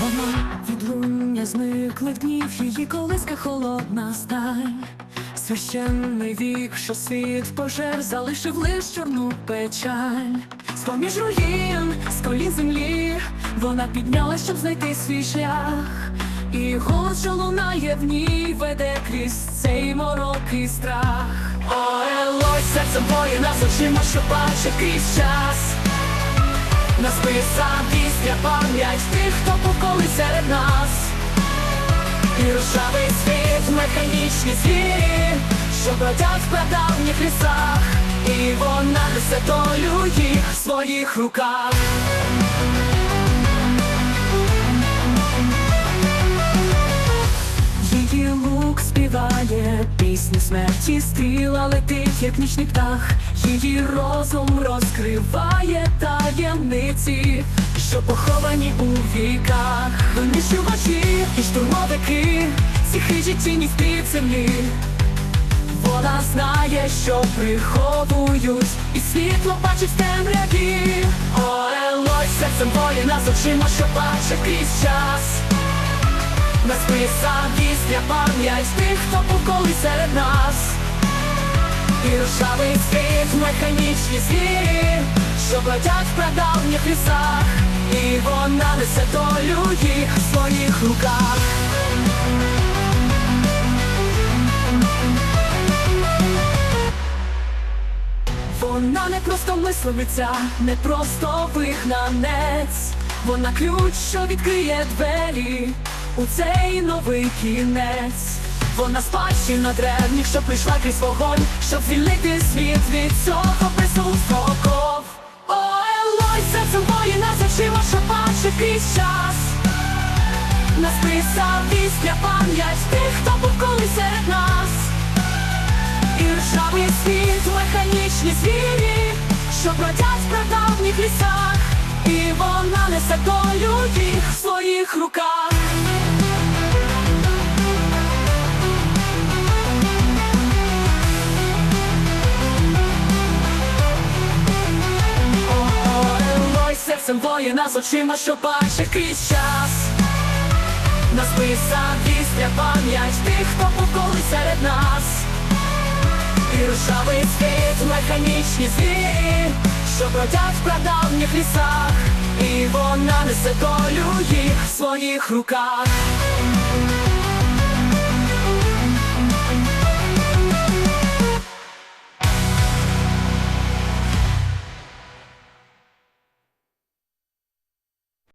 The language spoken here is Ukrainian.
Давно відлуння зниклих днів, її колиска холодна сталь. Священний вік, що світ пожер, залишив лиш чорну печаль. З-поміж руїн, з колін землі, вона піднялась, щоб знайти свій шлях. І голос, що лунає в ній, веде крізь цей морок і страх. О, Елой, серцем воїна з що бачить крізь час. На списах пісня пам'ять тих, хто поколи серед нас. І рушавий світ, механічні звірі, що бродять в прадавніх лісах, і вона несе долю їх в своїх руках. Її лук співає пісню смерті, стріла летить, як нічний птах, її розум розкриває таємниці, що поховані у віках, винищувачі і штурмовики, ці хижі тіні в землі. Вона знає, що приховують, і світло бачить в темряві. О, Елой, серцем воїна з очима, що бачить крізь час. На списах пісня пам'ять тих, хто був колись серед нас. І рушавий світ, механічні звірі, що бродять в прадавніх лісах, і вона несе долю їх в своїх руках. Вона не просто мисливиця, не просто вигнанець, вона ключ, що відкриє двері у цей новий кінець. Вона спадщина древніх, що прийшла крізь вогонь, щоб звільнити світ від цього присутства. О, Елой, серцем воїна з очима, що бачить крізь час. На списах після пам'ять тих, хто був колись серед нас. І ржавий світ, механічні звірі, що бродять в прадавніх лісах, і вона несе долю їх в своїх руках. Серцем воїна з очима, що бачить крізь час. Нас писав після пам'ять тих, хто був серед нас. І рушавий світ, механічні звірі, що бродять в прадавніх лісах, і вона несе долю їх в своїх руках.